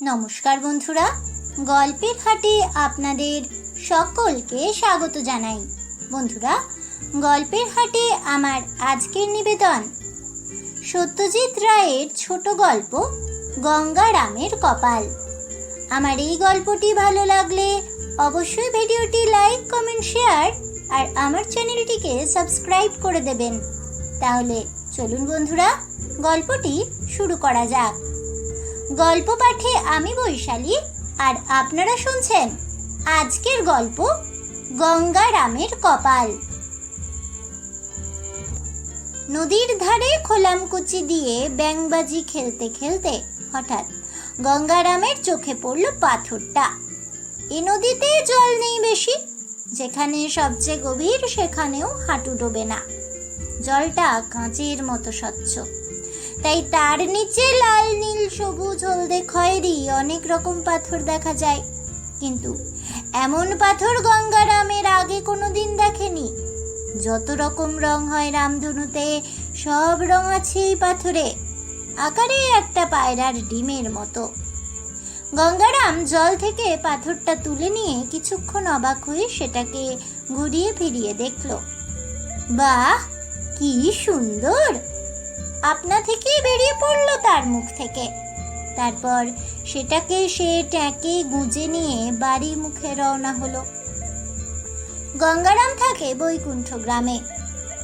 নমস্কার বন্ধুরা, গল্পের হাটে আপনাদের সকলকে স্বাগত জানাই। বন্ধুরা, গল্পের হাটে আমার আজকের নিবেদন। সত্যজিৎ রায়ের ছোট গল্প, গঙ্গারামের কপাল। আমার এই গল্পটি ভালো লাগলে অবশ্যই ভিডিওটি লাইক, কমেন্ট, শেয়ার আর আমার চ্যানেলটিকে সাবস্ক্রাইব করে দেবেন। তাহলে চলুন বন্ধুরা, গল্পটি শুরু করা যাক। গল্প পাঠে আমি বৈশালী, আর আপনারা শুনছেন আজকের গল্প গঙ্গারামের কপাল। নদীর ধারে খোলামকুচি দিয়ে ব্যাংবাজি খেলতে খেলতে হঠাৎ গঙ্গারামের চোখে পড়ল পাথরটা। এ নদীতে জল নেই বেশি, যেখানে সবচেয়ে গভীর সেখানেও হাঁটু ডোবে না। জলটা কাঁচের মতো স্বচ্ছ। তাই তার নিচে লাল, নীল, সবুজ, হলদে খয়েরি অনেক রকম পাথর দেখা যায়। কিন্তু এমন পাথর গঙ্গারামের আগে কোনো দিন দেখেনি। যত রকম রং হয় রামধনুতে, সব রং আছে এই পাথরে। আকারে একটা পায়রার ডিমের মতো। গঙ্গারাম জল থেকে পাথরটা তুলে নিয়ে কিছুক্ষণ অবাক হয়ে সেটাকে ঘুরিয়ে ফিরিয়ে দেখল। বাহ, কি সুন্দর! আপনা থেকেই বেরিয়ে পড়ল তার মুখ থেকে। তারপর সেটাকে সে ট্যাঁকে গুঁজে নিয়ে বাড়ি মুখে রওনা হলো। গঙ্গারাম থাকে বৈকুণ্ঠ গ্রামে।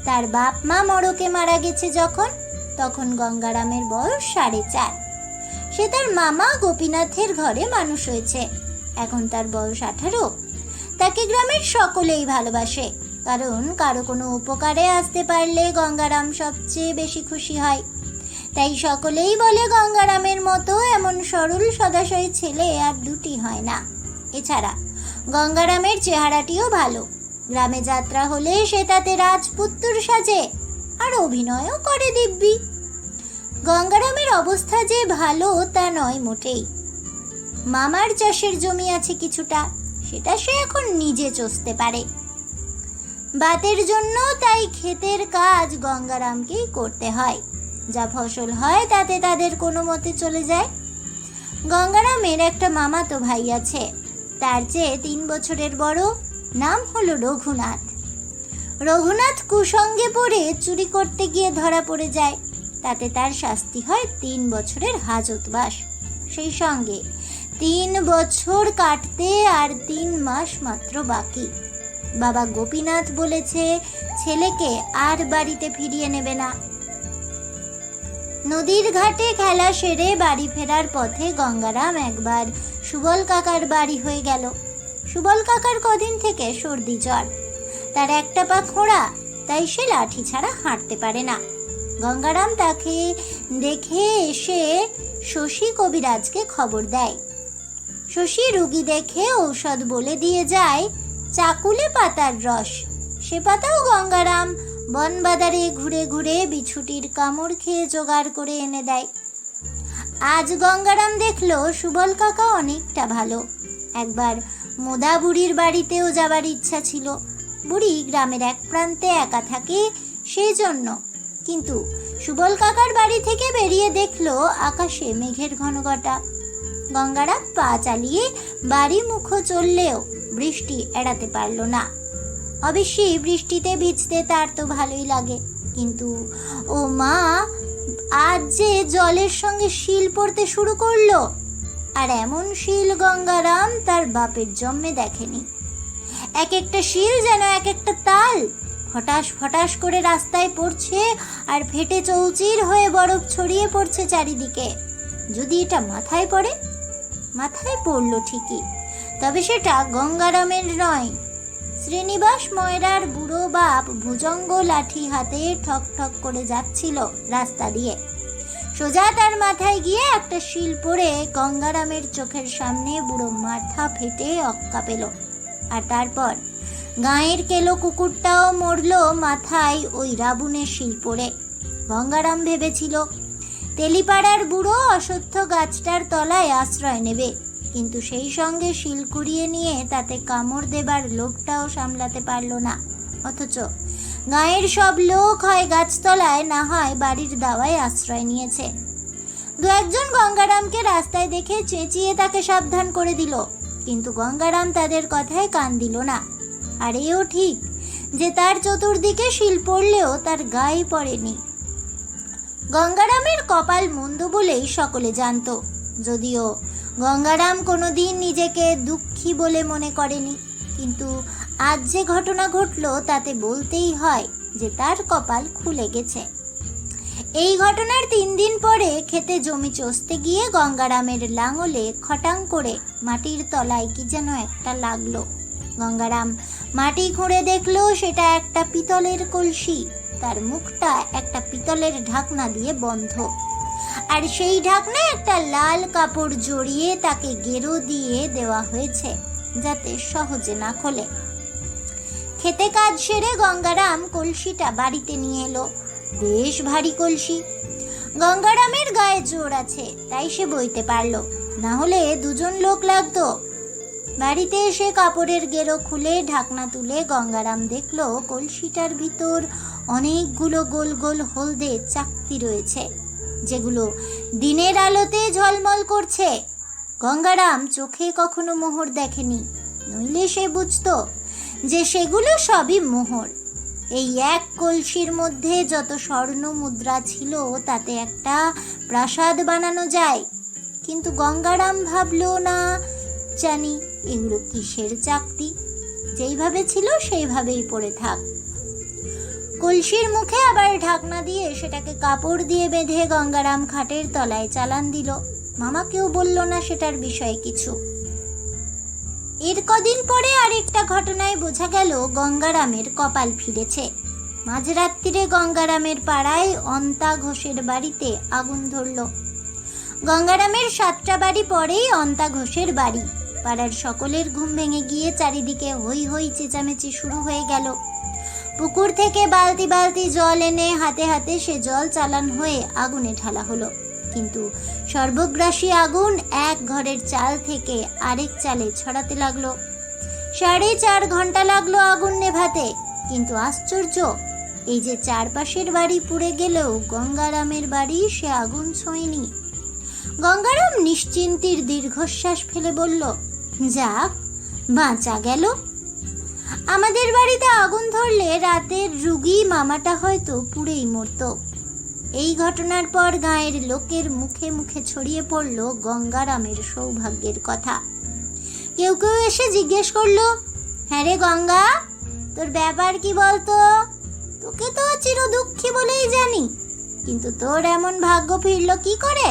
তার বাপ মা মড়কে মারা গেছে যখন, তখন গঙ্গারামের বয়স সাড়ে চার। সে তার মামা গোপীনাথের ঘরে মানুষ হয়েছে। এখন তার বয়স আঠারো। তাকে গ্রামের সকলেই ভালোবাসে। কারণ কারও কোনো উপকারে আসতে পারলে গঙ্গারাম সবচেয়ে বেশি খুশি হয়। তাই সকলেই বলে গঙ্গারামের মতো এমন সরল সদাশয় ছেলে আর দুটি হয় না। এছাড়া গঙ্গারামের চেহারাটিও ভালো। গ্রামে যাত্রা হলে সে তাতে রাজপুত্তুর সাজে আর অভিনয়ও করে দিব্যি। গঙ্গারামের অবস্থা যে ভালো তা নয় মোটেই। মামার চাষের জমি আছে কিছুটা, সেটা সে এখন নিজে চষতে পারে। বাতের জন্য তাই ক্ষেতের কাজ গঙ্গারামকেই করতে হয়। যা ফসল হয় তাতে তাদের কোনো মতে চলে যায়। গঙ্গারামের একটা মামাতো ভাই আছে। তার চেয়ে তিন বছরের বড়, নাম হলো রঘুনাথ। রঘুনাথ কুসঙ্গে পড়ে চুরি করতে গিয়ে ধরা পড়ে যায়। তাতে তার শাস্তি হয় তিন বছরের হাজতবাস সেই সঙ্গে তিন বছর কাটতে আর তিন মাস মাত্র বাকি। বাবা গোপীনাথ বলেছে, ছেলেকে আর বাড়িতে ফিরিয়ে নেবে না। নদীর ঘাটে খেলা সেরে বাড়ি ফেরার পথে গঙ্গারাম একবার সুবল কাকার বাড়ি হয়ে গেল। সুবল কাকার কদিন থেকে সর্দি জ্বর। তার একটা পা খোঁড়া, তাই সে লাঠি ছাড়া হাঁটতে পারে না। গঙ্গারাম তাকে দেখে এসে শশী কবিরাজকে খবর দেয়। শশী রুগী দেখে ঔষধ বলে দিয়ে যায় চাকুলে পাতার রস। সে পাতাও গঙ্গারাম। বনবাদারে ঘুরে ঘুরে বিছুটির কামড় খেয়ে জোগাড় করে এনে দেয়। আজ গঙ্গারাম দেখল সুবল কাকা অনেকটা ভালো। একবার মোদা বুড়ির বাড়িতেও যাবার ইচ্ছা ছিল। বুড়ি গ্রামের এক প্রান্তে একা থাকে সেই জন্য। কিন্তু সুবল কাকার বাড়ি থেকে বেরিয়ে দেখল আকাশে মেঘের ঘনঘটা। গঙ্গারাম পা চালিয়ে বাড়ি মুখ চললেও বৃষ্টি এড়াতে পারল না। অবশ্যই বৃষ্টিতে ভিজতে তার তো ভালোই লাগে। কিন্তু, ও মা, আজ যে জলের সঙ্গে শিল পড়তে শুরু করল, আর এমন শিল গঙ্গারাম তার বাপের জন্মে দেখেনি। এক একটা শিল যেন এক একটা তাল ফটাস ফটাস করে রাস্তায় পড়ছে আর ফেটে চৌচির হয়ে বরফ ছড়িয়ে পড়ছে চারিদিকে। যদি এটা মাথায় পড়ে? মাথায় পড়ল ঠিকই। তবে সেটা গঙ্গারামের নয়। শ্রীনিবাস ময়রার বুড়ো বাপ ভুজঙ্গ লাঠি হাতে ঠক ঠক করে যাচ্ছিল রাস্তা দিয়ে। সোজা তার মাথায় গিয়ে একটা শিল পড়ে গঙ্গারামের চোখের সামনে বুড়ো মাথা ফেটে অক্কা পেল। আর তারপর গাঁয়ের কেলো কুকুরটাও মরল মাথায় ওই রাবুনের শিল পড়ে। গঙ্গারাম ভেবেছিল, তেলিপাড়ার বুড়ো অসত্য গাছটার তলায় আশ্রয় নেবে। কিন্তু সেই সঙ্গে শিল কুড়িয়ে নিয়ে তাতে কামড় দেবার লোকটাও সামলাতে পারল না। অথচ গাঁয়ের সব লোক হয় গাছতলায়, না হয় বাড়ির দাওয়ায় আশ্রয় নিয়েছে। দু একজন গঙ্গারামকে রাস্তায় দেখে চেঁচিয়ে তাকে সাবধান করে দিল, কিন্তু গঙ্গারাম তাদের কথায় কান দিল না। আর এও ঠিক যে তার চতুর্দিকে শিল পড়লেও তার গায়ে পড়েনি। গঙ্গারামের কপাল মন্দ বলেই সকলে জানতো, যদিও গঙ্গারাম কোনোদিন নিজেকে দুঃখী বলে মনে করেনি। কিন্তু আজ যে ঘটনা ঘটলো, তাতে বলতেই হয় যে তার কপাল খুলে গেছে। এই ঘটনার তিন দিন পরে খেতে জমি চষতে গিয়ে গঙ্গারামের লাঙলে খটাং করে মাটির তলায় কি যেন একটা লাগল। গঙ্গারাম মাটি খুঁড়ে দেখল, সেটা একটা পিতলের কলসি। তার মুখটা একটা পিতলের ঢাকনা দিয়ে বন্ধ। আর সেই ঢাকনায় একটা লাল কাপড় জড়িয়ে তাকে গেরো দিয়ে দেওয়া হয়েছে, যাতে সহজে না খোলে। খেতে কাজ সেরে গঙ্গারাম কলসিটা বাড়িতে নিয়ে এলো। বেশ ভারী কলসি। গঙ্গারামের গায়ে জোর আছে, তাই সে বইতে পারল। না হলে দুজন লোক লাগতো। বাড়িতে এসে কাপড়ের গেরো খুলে ঢাকনা তুলে গঙ্গারাম দেখল কলসিটার ভিতর অনেকগুলো গোল গোল হলদে চাকতি রয়েছে। যেগুলো দিনের আলোতে ঝলমল করছে। গঙ্গারাম চোখে কখনো মোহর দেখেনি, নইলে সে বুঝতো যে সেগুলো সবই মোহর। এই এক কলসির মধ্যে যত স্বর্ণ মুদ্রা ছিল, তাতে একটা প্রাসাদ বানানো যায়। কিন্তু গঙ্গারাম ভাবলো, না, জানি এগুলো কিসের চাকতি? যেইভাবে ছিল, সেইভাবেই পড়ে থাক। কলসির মুখে আবার ঢাকনা দিয়ে সেটাকে কাপড় দিয়ে বেঁধে গঙ্গারাম খাটের তলায় চালান দিল। মামাকেও বলল না সেটার বিষয়ে কিছু। এর কদিন পরে আরেকটা ঘটনায় বোঝা গেল গঙ্গারামের কপাল ফিরেছে। মাঝরাত্রিরে গঙ্গারামের পাড়ায় অন্তা ঘোষের বাড়িতে আগুন ধরল। গঙ্গারামের সাতটা বাড়ি পরেই অন্তা ঘোষের বাড়ি। পাড়ার সকলের ঘুম ভেঙে গিয়ে চারিদিকে হই হই চেঁচামেচি শুরু হয়ে গেল। পুকুর থেকে বালতি বালতি জল এনে হাতে হাতে সে জল চালান হয়ে আগুনে ঢালা হলো। কিন্তু সর্বগ্রাসী আগুন এক ঘরের চাল থেকে আরেক চালে ছড়াতে লাগল। সাড়ে চার ঘণ্টা লাগল আগুন নেভাতে, কিন্তু আশ্চর্য, এই যে চারপাশের বাড়ি পুড়ে গেলেও গঙ্গারামের বাড়ি সে আগুন ছোঁয়নি। গঙ্গারাম নিশ্চিন্তির দীর্ঘশ্বাস ফেলে বলল, যাক, বাঁচা গেল। আমাদের বাড়িতে আগুন ধরলে রাতের রুগী মামাটা হয়তো পুড়েই মরতো। এই ঘটনার পর গাঁয়ের লোকের মুখে মুখে ছড়িয়ে পড়ল গঙ্গারামের সৌভাগ্যের কথা। কেউ কেউ এসে জিজ্ঞেস করল হ্যাঁ রে গঙ্গা, তোর ব্যাপার কি বলতো? তোকে তো চির দুঃখী বলেই জানি, কিন্তু তোর এমন ভাগ্য ফিরল কি করে?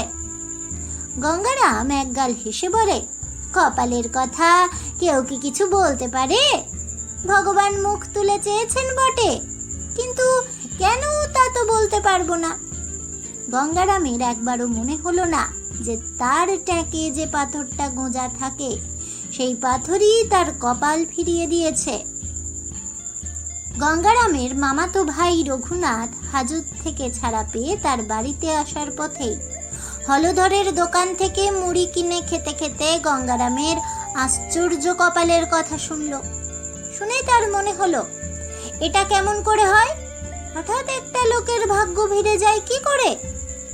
গঙ্গারাম একগাল হেসে বলে, কপালের কথা, কেউ কি কিছু বলতে পারে? ভগবান মুখ তুলে চেয়েছেন বটে। কিন্তু কেন তা তো বলতে পারব না। গঙ্গারামের একবারও মনে হলো না যে তার ট্যাঁকে যে পাথরটা গোঁজা থাকে, সেই পাথরই তার কপাল ফিরিয়ে দিয়েছে। গঙ্গারামের মামাতো ভাই রঘুনাথ হাজত থেকে ছাড়া পেয়ে তার বাড়িতে আসার পথেই হলধরের দোকান থেকে মুড়ি কিনে খেতে খেতে গঙ্গারামের আশ্চর্য কপালের কথা শুনল। শুনে তার মনে হলো, এটা কেমন করে হয়? হঠাৎ একটা লোকের ভাগ্য ভিড়ে যায় কি করে?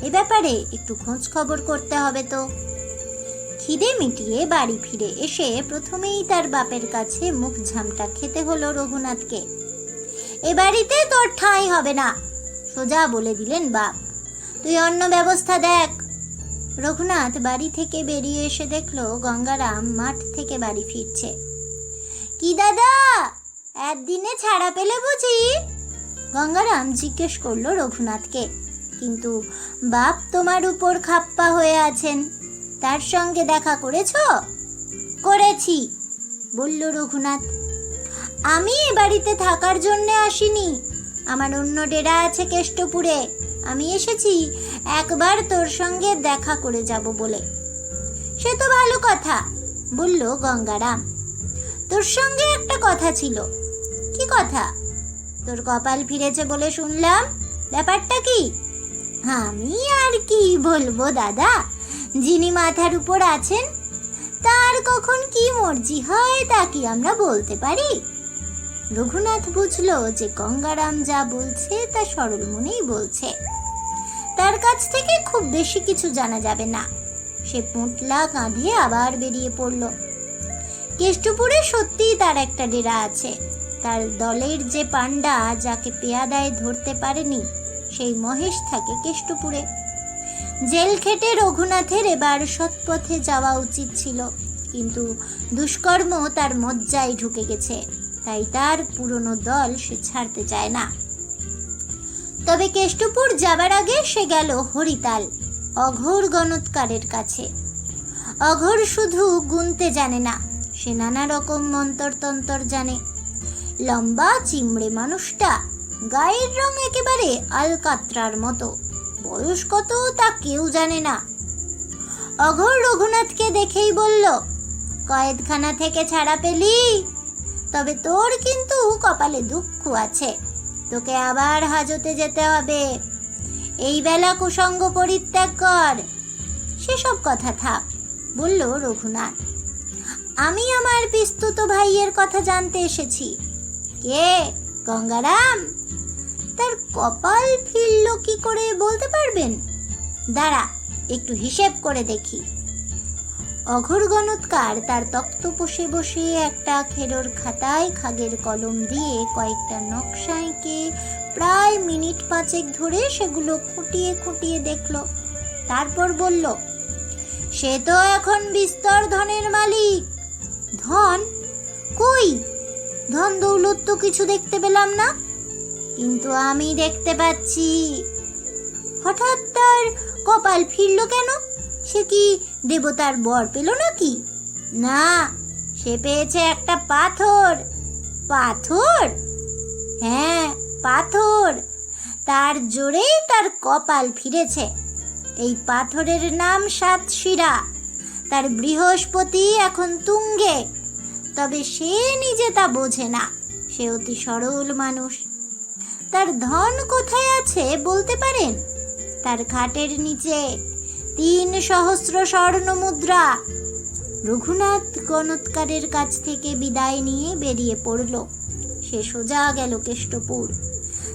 এ ব্যাপারে একটু খোঁজ খবর করতে হবে তো। খিদে মিটিয়ে বাড়ি ফিরে এসে প্রথমেই তার বাপের কাছে মুখ ঝামটা খেতে হলো রঘুনাথকে। এ বাড়িতে তোর ঠাঁই হবে না, সোজা বলে দিলেন বাপ। তুই অন্য ব্যবস্থা দেখ। রঘুনাথ বাড়ি থেকে বেরিয়ে এসে দেখল গঙ্গারাম মাঠ থেকে বাড়ি ফিরছে। কি দাদা? একদিনে ছাড়া পেলে বুঝি? গঙ্গারাম জিজ্ঞেস করল রঘুনাথকে, কিন্তু বাপ তোমার উপর খাপ্পা হয়ে আছেন, তার সঙ্গে দেখা করেছ? করেছি, বলল রঘুনাথ। আমি এ বাড়িতে থাকার জন্য আসিনি, আমার অন্য ডেরা আছে কেষ্টপুরে, আমি এসেছি, একবার তোর সঙ্গে দেখা করে যাব বলে। সে তো ভালো কথা, বলল গঙ্গারাম। তোর সঙ্গে একটা কথা ছিল। কি কথা? তোর কপাল ফিরেছে বলে শুনলাম। ব্যাপারটা কি? আমি আর কি বলব, দাদা? যিনি মাথার উপর আছেন, তার কখন কি মর্জি হয় তা কি আমরা বলতে পারি? রঘুনাথ বুঝলো যে গঙ্গারাম যা বলছে তা সরল মনেই বলছে। তার কাছ থেকে খুব বেশি কিছু জানা যাবে না। সে পুঁটলা কাঁধে আবার বেরিয়ে পড়ল। কেষ্টপুরে সত্যিই তার একটা ডেরা আছে। তার দলের যে পান্ডা যাকে পেয়াদায় ধরতে পারেনি, সেই মহেশ থাকে কেষ্টপুরে। জেল খেটে রঘুনাথের এবার সৎপথে যাওয়া উচিত ছিল, কিন্তু দুষ্কর্ম তার মজ্জায় ঢুকে গেছে, তাই তার পুরনো দল সে ছাড়তে চায় না। তবে কেষ্টপুর যাবার আগে সে গেল হরিতাল, অঘোর গণৎকারের কাছে। অঘোর শুধু গুনতে জানে না সে নানা রকম মন্তরতন্তর জানে। লম্বা চিমড়ে মানুষটা গায়ের রং একেবারে আলকাত্রার মতো। বয়স কত তা কেউ জানে না। অঘোর রঘুনাথকে দেখেই বলল কয়েদখানা থেকে ছাড়া পেলি? তবে তোর কিন্তু কপালে দুঃখ আছে। তোকে আবার হাজতে যেতে হবে। এই বেলা কুসঙ্গ পরিত্যাগ কর। সেসব কথা থাক, বলল রঘুনাথ। আমি আমার পিস্তুত ভাইয়ের কথা জানতে এসেছি। কে? গঙ্গারাম? তার কপাল ফিরল কি করে বলতে পারবেন? দাঁড়া, একটু হিসেব করে দেখি। অঘোর গণৎকার তার তক্তপোষে বসে একটা খেরোর খাতায় খাগের কলম দিয়ে কয়েকটা নকশা এঁকে প্রায় মিনিট পাঁচেক ধরে সেগুলো খুঁটিয়ে খুঁটিয়ে দেখল। তারপর বলল, সে তো এখন বিস্তর ধনের মালিক। ধন? কই? ধন দৌলত তো কিছু দেখতে পেলাম না। কিন্তু আমি দেখতে পাচ্ছি। হঠাৎ তার কপাল ফিরল কেন? সে কি দেবতার বর পেল নাকি? না, সে পেয়েছে একটা পাথর। পাথর? হ্যাঁ পাথর। তার জোরেই তার কপাল ফিরেছে। এই পাথরের নাম সাতশিরা। তার বৃহস্পতি এখন তুঙ্গে, তবে সে নিজে তা বোঝে না। সে অতি সরল মানুষ। তার ধন কোথায় আছে বলতে পারেন? তার খাটের নিচে তিন সহস্র স্বর্ণ মুদ্রা। রঘুনাথ গণৎকারের কাছ থেকে বিদায় নিয়ে বেরিয়ে পড়ল। সে সোজা গেল কেষ্টপুর।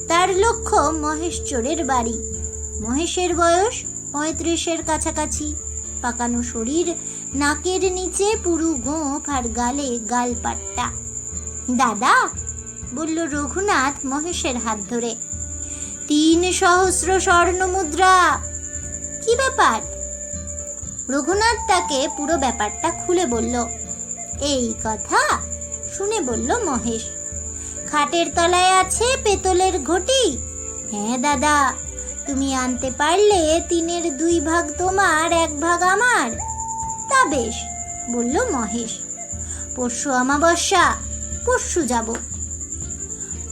তার লক্ষ্য মহেশচোরের বাড়ি। মহেশের বয়স পঁয়ত্রিশের কাছাকাছি। পাকানো শরীর, নাকের নিচে পুরু গোঁফ আর গালে গালপাট্টা। দাদা, বলল রঘুনাথ মহেশের হাত ধরে, তিন সহস্র স্বর্ণ মুদ্রা। কি ব্যাপার? রঘুনাথ তাকে পুরো ব্যাপারটা খুলে বলল। এই কথা শুনে বলল মহেশ, খাটের তলায় আছে পেতলের ঘটি। হ্যাঁ দাদা। তুমি আনতে পারলে তিনের দুই ভাগ তোমার, এক ভাগ আমার। তা বেশ, বলল মহেশ। পরশু অমাবস্যা, পরশু যাব।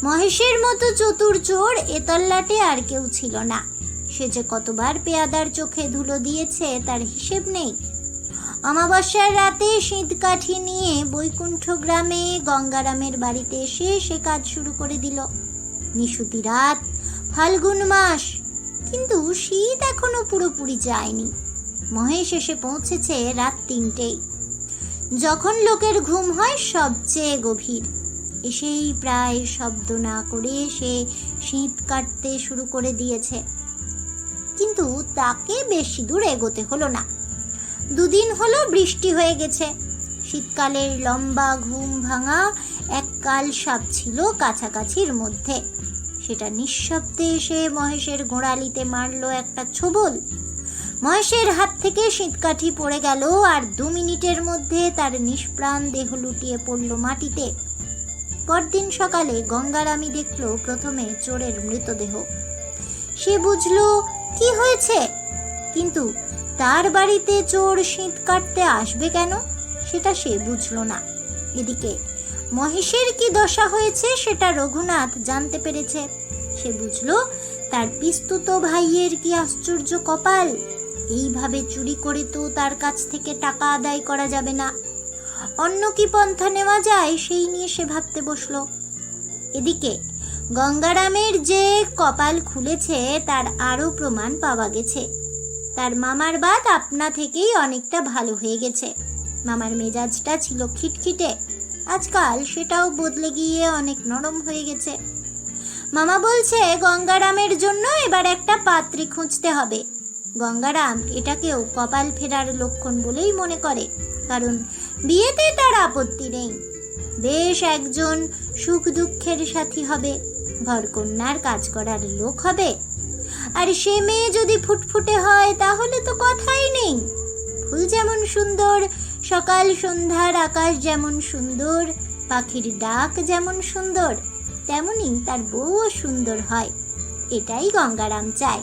মহেশের মতো চতুর চোর এতল্লাটে আর কেউ ছিল না। সে যে কতবার পেয়াদার চোখে ধুলো দিয়েছে তার হিসেব নেই। অমাবস্যার রাতে শীতকাঠি নিয়ে বৈকুণ্ঠ গ্রামে গঙ্গারামের বাড়িতে এসে সে কাজ শুরু করে দিল। নিশুতি রাত, ফাল্গুন মাস কিন্তু শীত এখনও পুরোপুরি যায়নি। মহেশ এসে পৌঁছেছে রাত তিনটেই। যখন লোকের ঘুম হয় সবচেয়ে গভীর। এসেই প্রায় শব্দ না করে সে শীত কাটতে শুরু করে দিয়েছে। কিন্তু তাকে বেশি দূর এগোতে হলো না। দুদিন হলো বৃষ্টি হয়ে গেছে। শীতকালের লম্বা ঘুম ভাঙা এক কাল সাপ ছিল কাছাকাছির মধ্যে। সেটা নিঃশব্দে এসে মহেশের গোড়ালিতে মারলো একটা ছোবল। মহেশের হাত থেকে শীতকাঠি পড়ে গেল আর দু মিনিটের মধ্যে তার নিষ্প্রাণ দেহ লুটিয়ে পড়ল মাটিতে। পরদিন সকালে গঙ্গারামি দেখল প্রথমে চোরের মৃতদেহ। সে বুঝলো, কি হয়েছে? কিন্তু তার বাড়িতে চোর শীত কাটতে আসবে কেন? সেটা সে বুঝলো না। এদিকে মহেশের কি দশা হয়েছে সেটা রঘুনাথ জানতে পেরেছে। সে বুঝলো, তার পিস্তুত ভাইয়ের কি আশ্চর্য কপাল? এইভাবে চুরি করে তো তার কাছ থেকে টাকা আদায় করা যাবে না। অন্য কি পন্থা নেওয়া যায় সেই নিয়ে সে ভাবতে বসল। এদিকে গঙ্গারামের যে কপাল খুলেছে, তার আরও প্রমাণ পাওয়া গেছে। তার মামার বাদ আপনা থেকেই অনেকটা ভালো হয়ে গেছে। মামার মেজাজটা ছিল খিটখিটে। আজকাল সেটাও বদলে গিয়ে অনেক নরম হয়ে গেছে। মামা বলছে, গঙ্গারামের জন্য এবার একটা পাত্রী খুঁজতে হবে। গঙ্গারাম এটাকেও কপাল ফেরার লক্ষণ বলেই মনে করে, কারণ বিয়েতে তার আপত্তি নেই। বেশ একজন সুখ দুঃখের সাথী হবে, ঘরকন্যার কাজ করার লোক হবে। আর সে মেয়ে যদি ফুটফুটে হয়, তাহলে তো কথাই নেই। ফুল যেমন সুন্দর সকাল সন্ধ্যার আকাশ যেমন সুন্দর, পাখির ডাক যেমন সুন্দর, তেমনি তার বউও সুন্দর হয়। এটাই গঙ্গারাম চায়।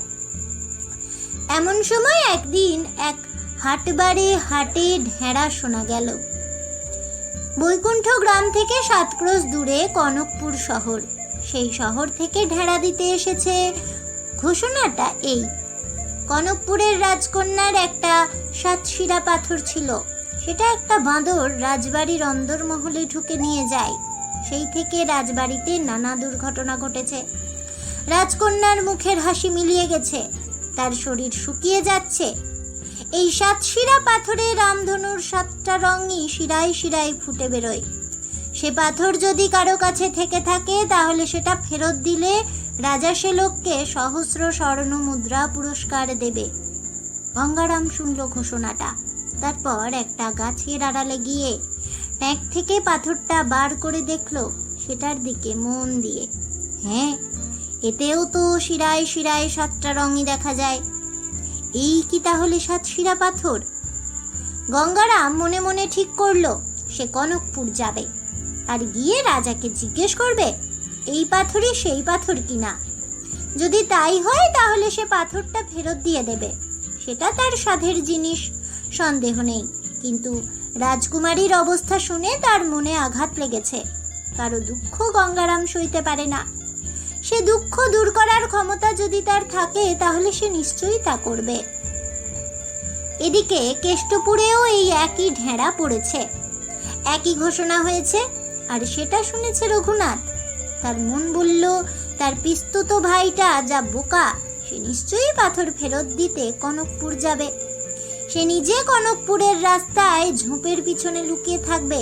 এমন সময় একদিন এক হাটবারে হাটে ঢেঁড়া শোনা গেল। বৈকুণ্ঠ গ্রাম থেকে সাত ক্রোশ দূরে কনকপুর শহর। সেই শহর থেকে ঢেঁড়া দিতে এসেছে। ঘোষণাটা এই। কনকপুরের রাজকন্যার একটা সাতশিরা পাথর ছিল। সেটা একটা বাঁদর রাজবাড়ির অন্দরমহলে ঢুকে নিয়ে যায়। সেই থেকে রাজবাড়িতে নানা দুর্ঘটনা ঘটেছে। রাজকন্যার মুখের হাসি মিলিয়ে গেছে। তার শরীর শুকিয়ে যাচ্ছে। এই সাতশিরা পাথরে রামধনুর সাতটা রঙই শিরায় শিরায় ফুটে বেরোয়। সে পাথর যদি কারও কাছে থেকে থাকে, তাহলে সেটা ফেরত দিলে রাজা সে লোককে সহস্র স্বর্ণ মুদ্রা পুরস্কার দেবে। গঙ্গারাম শুনল ঘোষণাটা। তারপর একটা গাছের আড়ালে গিয়ে ট্যাঙ্ক থেকে পাথরটা বার করে দেখল, সেটার দিকে মন দিয়ে। হ্যাঁ এতেও তো শিরায় শিরায় সাতটা রঙই দেখা যায়। এই কি তাহলে সাত শিরা পাথর? গঙ্গারাম মনে মনে ঠিক করল, সে কনকপুর যাবে। আর গিয়ে রাজাকে জিজ্ঞেস করবে, এই পাথরই সেই পাথর কিনা? যদি তাই হয়, তাহলে সে পাথরটা ফেরত দিয়ে দেবে। সেটা তার সাধের জিনিস। সন্দেহ নেই। কিন্তু রাজকুমারীর অবস্থা শুনে তার মনে আঘাত লেগেছে। কারও দুঃখ গঙ্গারাম সইতে পারে না। সে দুঃখ দূর করার ক্ষমতা যদি তার থাকে, তাহলে সে নিশ্চয়ই তা করবে। এদিকে কেষ্টপুরেও এই একই ঢেঁড়া পড়েছে। একই ঘোষণা হয়েছে, আর সেটা শুনেছে রঘুনাথ। তার মন বলল, তার পিস্তুত ভাইটা যা বোকা, সে নিশ্চয়ই পাথর ফেরত দিতে কনকপুর যাবে। সে নিজে কনকপুরের রাস্তায় ঝোপের পিছনে লুকিয়ে থাকবে।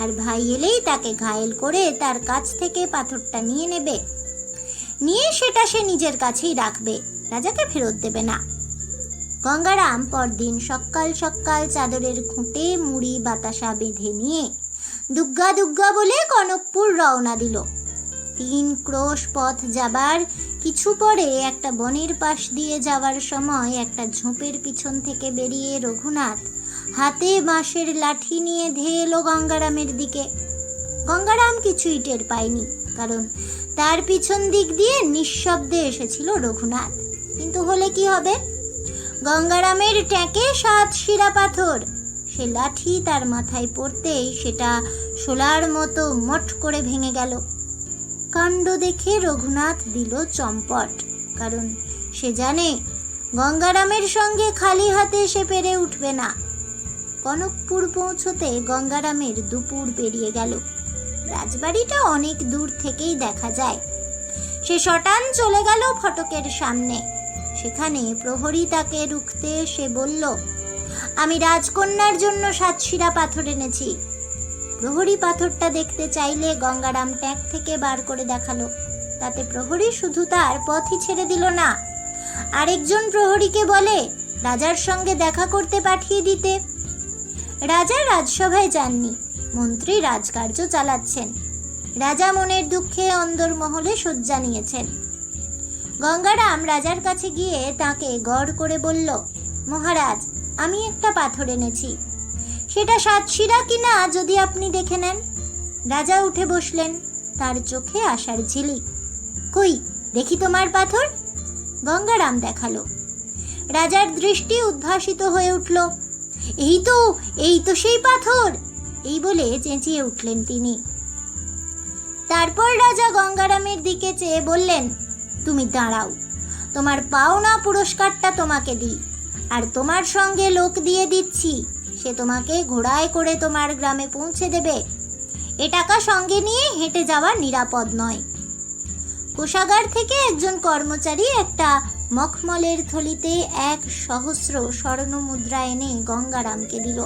আর ভাই এলেই তাকে ঘায়েল করে তার কাছ থেকে পাথরটা নিয়ে নেবে। নিয়ে সেটা সে নিজের কাছেই রাখবে, রাজাকে ফেরত দেবে না। গঙ্গারাম পরদিন সকাল সকাল চাদরের খুঁটে মুড়ি বাতাসা বেঁধে নিয়ে দুগ্গা দুগ্গা বলে কনকপুর রওনা দিল। তিন ক্রোশ পথ যাবার কিছু পরে একটা বনের পাশ দিয়ে যাওয়ার সময় একটা ঝোপের পিছন থেকে বেরিয়ে রঘুনাথ হাতে বাঁশের লাঠি নিয়ে ধেয়ে এলো গঙ্গারামের দিকে। গঙ্গারাম কিছুই টের পায়নি, কারণ তার পিছন দিক দিয়ে নিঃশব্দে এসেছিল রঘুনাথ। কিন্তু হলে কি হবে? গঙ্গারামের ট্যাঁকে সাত শিরা পাথর। সে লাঠি তার মাথায় পড়তেই সেটা শোলার মতো মঠ করে ভেঙে গেল। কাণ্ড দেখে রঘুনাথ দিল চম্পট, কারণ সে জানে গঙ্গারামের সঙ্গে খালি হাতে সে পেরে উঠবে না। কনকপুর পৌঁছতে গঙ্গারামের দুপুর পেরিয়ে গেল। রাজবাড়িটা অনেক দূর থেকেই দেখা যায়। সে শটান চলে গেল ফটকের সামনে। সেখানে প্রহরী তাকে রুখতে সে বলল, আমি রাজকন্যার জন্য সাতশিরা পাথর এনেছি। প্রহরী পাথরটা দেখতে চাইলে গঙ্গারাম ট্যাগ থেকে বার করে দেখাল। তাতে প্রহরী শুধু তার পথই ছেড়ে দিল না। আরেকজন প্রহরীকে বলে, রাজার সঙ্গে দেখা করতে পাঠিয়ে দিতে। রাজা রাজসভায় যাননি। মন্ত্রী রাজকার্য চালাচ্ছেন। রাজা মনের দুঃখে অন্দরমহলে শয্যা নিয়েছেন গঙ্গারাম রাজার কাছে গিয়ে তাকে গড় করে বলল, মহারাজ, আমি একটা পাথর এনেছি। সেটা সাতশিরা কিনা যদি আপনি দেখে নেন? রাজা উঠে বসলেন, তার চোখে আসার ঝিলিক। কই, দেখি তোমার পাথর? গঙ্গারাম দেখাল। রাজার দৃষ্টি উদ্ভাসিত হয়ে উঠল। এই তো এই তো সেই পাথর! এই বলে চেঁচিয়ে উঠলেন তিনি। তারপর রাজা গঙ্গারামের দিকে চেয়ে বললেন, তুমি দাঁড়াও। তোমার পাওনা পুরস্কারটা তোমাকে দিই, আর তোমার সঙ্গে লোক দিয়ে দিচ্ছি। সে তোমাকে ঘোড়ায় করে তোমার গ্রামে পৌঁছে দেবে। এ টাকা সঙ্গে নিয়ে হেঁটে যাওয়া নিরাপদ নয়। কোষাগার থেকে একজন কর্মচারী একটা মখমলের থলিতে এক সহস্র স্বর্ণ মুদ্রা এনে গঙ্গারামকে দিল।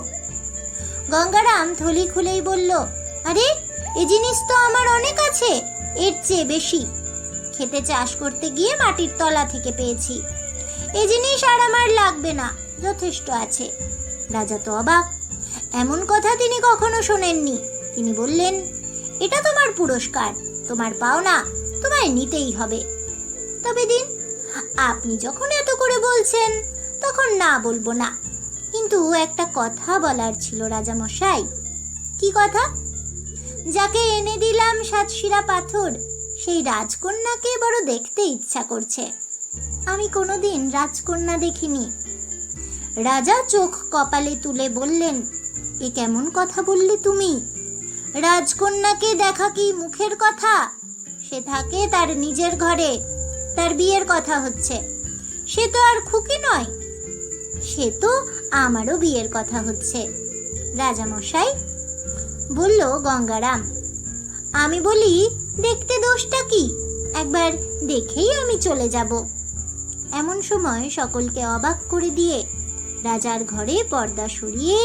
গঙ্গারাম থলি খুলেই বলল, আরে, এ জিনিস তো আমার অনেক আছে, এর চেয়ে বেশি। খেতে চাষ করতে গিয়ে মাটির তলা থেকে পেয়েছি। এ জিনিস আর আমার লাগবে না, যথেষ্ট আছে। রাজা তো অবাক। এমন কথা তিনি কখনো শোনেননি। তিনি বললেন, এটা তোমার পুরস্কার। তোমার পাওনা তোমায় নিতেই হবে। তবে দিন, আপনি যখন এত করে বলছেন, তখন না বলব না। কিন্তু একটা কথা বলার ছিল রাজামশাই। কি কথা? যাকে এনে দিলাম সাতশিরা পাথর, সেই রাজকন্যাকে বড় দেখতে ইচ্ছা করছে। আমি কোনোদিন রাজকন্যা দেখিনি। রাজা চোখ কপালে তুলে বললেন, এ কেমন কথা বললে তুমি? রাজকন্যাকে দেখা কি মুখের কথা? সে থাকে তার নিজের ঘরে, তার বিয়ের কথা হচ্ছে। সে তো আর খুকি নয়, সে তো আমারও বিয়ের কথা হচ্ছে। রাজামশাই বলল, গঙ্গারাম, আমি বলি, দেখতে দোষটা কি? একবার দেখেই আমি চলে যাব। এমন সময় সকলকে অবাক করে দিয়ে রাজার ঘরে পর্দা সরিয়ে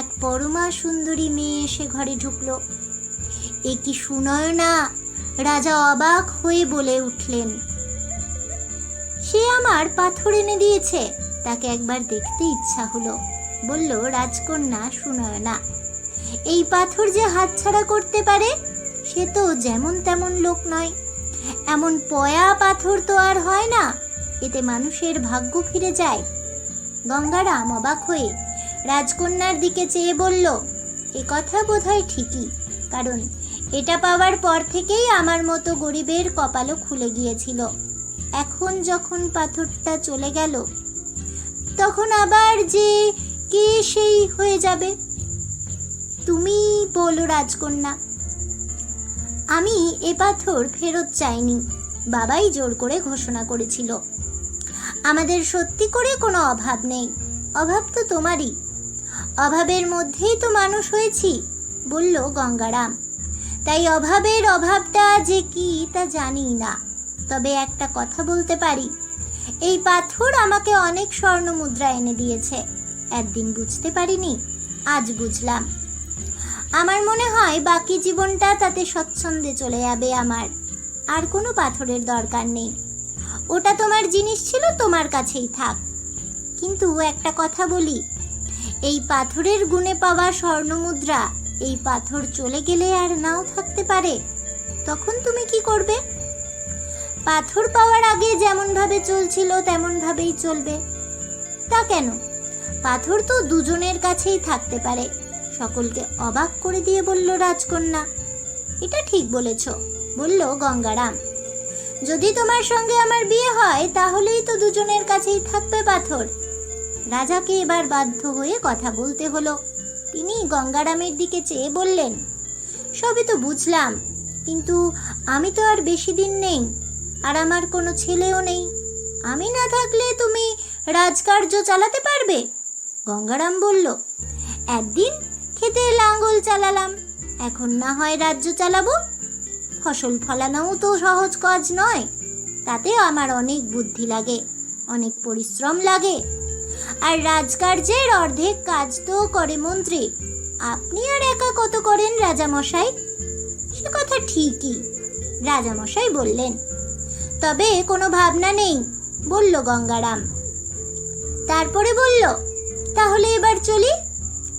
এক পরমা সুন্দরী মেয়ে এসে ঘরে ঢুকল। এ কি সুনয়না, রাজা অবাক হয়ে বলে উঠলেন, সে আমার পাথর এনে দিয়েছে, তাকে একবার দেখতে ইচ্ছা হলো বলল রাজকন্যা সুনয়না। এই পাথর যে হাতছাড়া করতে পারে, সে তো যেমন তেমন লোক নয়। এমন পয়া পাথর তো আর হয় না, এতে মানুষের ভাগ্য ফিরে যায় গঙ্গারাম অবাক হয়ে রাজকন্যার দিকে চেয়ে বলল, এ কথা বোধহয় ঠিকই, কারণ এটা পাওয়ার পর থেকেই আমার মতো গরিবের কপালও খুলে গিয়েছিল। এখন যখন পাথরটা চলে গেল, তখন আবার যে কে সেই হয়ে যাবে? তুমি বলো রাজকন্যা। আমি এ পাথর ফেরত চাইনি। বাবাই জোর করে ঘোষণা করেছিল। আমাদের সত্যি করে কোনো অভাব নেই। অভাব তো তোমারই। অভাবের মধ্যেই তো মানুষ হয়েছি, বলল গঙ্গারাম। তাই অভাবের অভাবটা যে কি তা জানি না। তবে একটা কথা বলতে পারি, এই পাথর আমাকে অনেক স্বর্ণ মুদ্রা এনে দিয়েছে। একদিন বুঝতে পারিনি, আজ বুঝলাম। আমার মনে হয় বাকি জীবনটা তাতে স্বচ্ছন্দে চলে যাবে আমার। আর কোনো পাথরের দরকার নেই। ওটা তোমার জিনিস ছিল তোমার কাছেই থাক। কিন্তু একটা কথা বলি, এই পাথরের গুণে পাওয়া স্বর্ণমুদ্রা এই পাথর চলে গেলে আর নাও থাকতে পারে, তখন তুমি কি করবে? পাথর পাওয়ার আগে যেমন ভাবে চলছিল তেমন ভাবেই চলবে। তা কেন? পাথর তো দুজনের কাছেই থাকতে পারে, সকলকে অবাক করে দিয়ে বলল রাজকন্যা, এটা ঠিক বলেছ, বলল গঙ্গারাম। যদি তোমার সঙ্গে আমার বিয়ে হয়, তাহলেই তো দুজনের কাছেই থাকবে পাথর। রাজাকে এবার বাধ্য হয়ে কথা বলতে হলো। তিনি গঙ্গারামের দিকে চেয়ে বললেন, সবই তো বুঝলাম, কিন্তু আমি তো আর বেশি দিন নেই, আর আমার কোনো ছেলেও নেই। আমি না থাকলে তুমি রাজকার্য চালাতে পারবে? গঙ্গারাম বলল, একদিন খেতে লাঙ্গল চালালাম, এখন না হয় রাজ্য চালাবো ফসল ফলানোও তো সহজ কাজ নয়। তাতে আমার অনেক বুদ্ধি লাগে, অনেক পরিশ্রম লাগে। আর রাজকার্যের অর্ধেক কাজ তো করে মন্ত্রী। আপনি আর একা কত করেন রাজামশাই? সে কথা ঠিকই, রাজামশাই বললেন। তবে কোনো ভাবনা নেই, বলল গঙ্গারাম। তারপরে বলল, তাহলে এবার চলি,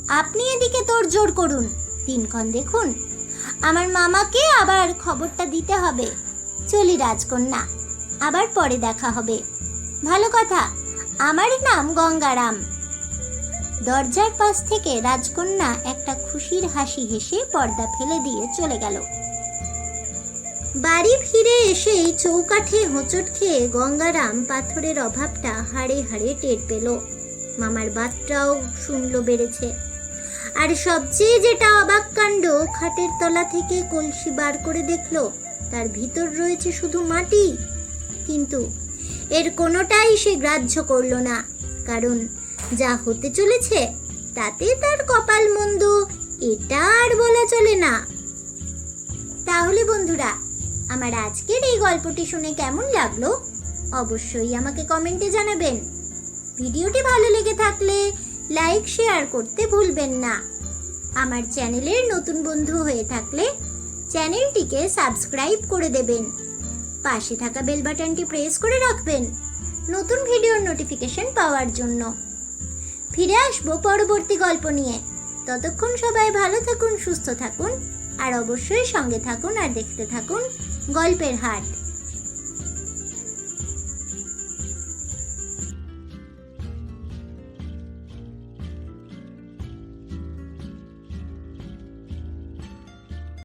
আপনি এদিকে তোর জোর করুন, দিনক্ষণ দেখুন। আমার মামাকে আবার খবরটা দিতে হবে। চলি রাজকন্যা, আবার পরে দেখা হবে। ভালো কথা আমার নাম গঙ্গারাম। দরজার পাশ থেকে রাজকন্যা একটা খুশির হাসি হেসে পর্দা ফেলে দিয়ে চলে গেল। বাড়ি ফিরে এসে চৌকাঠে হোঁচট খেয়ে গঙ্গারাম পাথরের অভাবটা হাড়ে হাড়ে টের পেল। মামার বাতটাও শুনল বেড়েছে। আর সবচেয়ে যেটা অবাক কাণ্ড, খাটের তলা থেকে কলসি বার করে দেখল, তার ভিতর রয়েছে শুধু মাটি। কিন্তু এর কোনোটাই সে গ্রাহ্য করল না, কারণ যা হতে চলেছে, তাতে তার কপাল মন্দ, এটা আর বলা চলে না। তাহলে বন্ধুরা, আমার আজকের এই গল্পটি শুনে কেমন লাগল? অবশ্যই আমাকে কমেন্টে জানাবেন। ভিডিওটি ভালো লেগে থাকলে লাইক, শেয়ার করতে ভুলবেন না। আমার চ্যানেলের নতুন বন্ধু হয়ে থাকলে চ্যানেলটিকে সাবস্ক্রাইব করে দেবেন। পাশে থাকা বেল বাটনটি প্রেস করে রাখবেন নতুন ভিডিওর নোটিফিকেশন পাওয়ার জন্য। ফিরে আসব পরবর্তী গল্প নিয়ে। ততক্ষণ সবাই ভালো থাকুন, সুস্থ থাকুন, আর অবশ্যই সঙ্গে থাকুন আর দেখতে থাকুন গল্পের হাট।